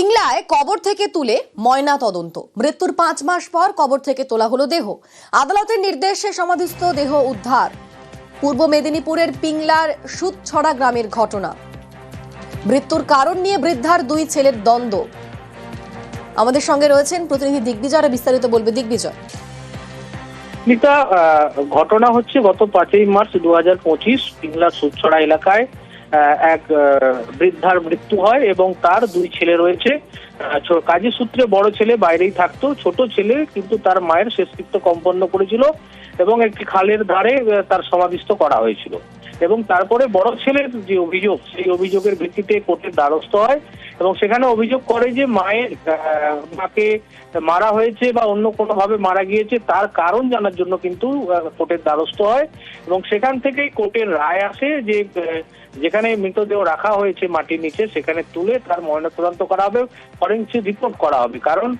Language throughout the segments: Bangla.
পিংলায় কবর থেকে তুলে ময়না তদন্ত। মৃত্যুর পাঁচ মাস পর কবর থেকে তোলা হলো দেহ। আদালতের নির্দেশে সমাধিস্থ দেহ উদ্ধার। পূর্ব মেদিনীপুরের পিংলার সুদছড়া গ্রামের ঘটনা। মৃত্যুর কারণ নিয়ে বৃদ্ধার দুই ছেলের দ্বন্দ্ব। আমাদের সঙ্গে রয়েছেন প্রতিনিধি দিগ্বিজয়, আর বিস্তারিত বলবে দিগ্বিজয়। ঘটনা হচ্ছে গত পাঁচই মার্চ দু হাজার পঁচিশ পিংলা সুদছড়া এলাকায়। এক বৃদ্ধার মৃত্যু হয় এবং তার দুই ছেলে রয়েছে। কাজী সূত্রে বড় ছেলে বাইরেই থাকতো। ছোট ছেলে কিন্তু তার মায়ের শেষকৃত্য সম্পন্ন করেছিল এবং একটি খালের ধারে তার সমাধিস্থ করা হয়েছিল। এবং তারপরে বড় ছেলের যে অভিযোগ, সেই অভিযোগের ভিত্তিতে কোর্টের দ্বারস্থ হয়। এবং সেখানে অভিযোগ করে যে মায়ের মাকে মারা হয়েছে বা অন্য কোনো ভাবে মারা গিয়েছে তার কারণ জানার জন্য কিন্তু কোর্টের দ্বারস্থ হয়। এবং সেখান থেকেই কোর্টের রায় আসে যে যেখানে মৃতদেহ রাখা হয়েছে মাটির নিচে সেখানে তুলে তার ময়নাতদন্ত করা হবে ফরেন্সিক রিপোর্ট করা হবে। কারণ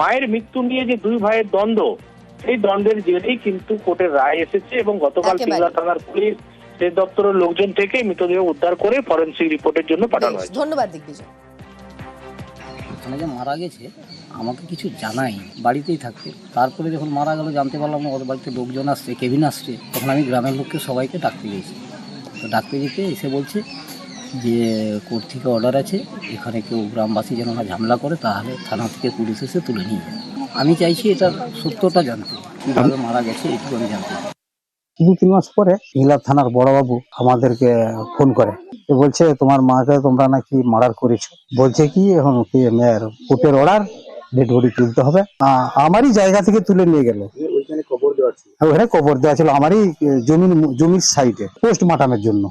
মায়ের মৃত্যু নিয়ে যে দুই ভাইয়ের দ্বন্দ্ব সেই দ্বন্দ্বের জেরেই কিন্তু কোর্টের রায় এসেছে এবং গতকাল। সিংলা থানার পুলিশ সেই দপ্তরের লোকজন থেকে মৃতদেহ উদ্ধার করে ফরেন্সিক রিপোর্টের জন্য পাঠানো হয়েছে ধন্যবাদ দিগ্বিজয় ওখানে যে মারা গেছে আমাকে কিছু জানাই বাড়িতেই থাকতে। তারপরে যখন মারা গেল জানতে পারলাম না ওর বাড়িতে লোকজন আসছে কেবিন আসছে। তখন আমি গ্রামের লোককে সবাইকে ডাকতে গেছি তো ডাকতে যেতে এসে বলছে যে কোর্ট থেকে অর্ডার আছে এখানে কেউ গ্রামবাসী যেন না ঝামেলা করে তাহলে থানা থেকে পুলিশ এসে তুলে নিয়ে যায়। আমি চাইছি এটার সত্যটা জানতে কীভাবে মারা গেছে এটুকু আমি জানতে। দু তিন মাস পরে হিলা থানার বড়বাবু আমাদেরকে ফোন করে। বলছে তোমার মাকে তোমরা নাকি মার্ডার করেছ? বলছে কি এখন কি মেয়ের কোর্টের অর্ডার ডেড বডি তুলতে হবে। আমারই জায়গা থেকে তুলে নিয়ে গেল। ওখানে কবর দেওয়া ছিল আমারই জমির জমির সাইডে পোস্টমার্টামের জন্য।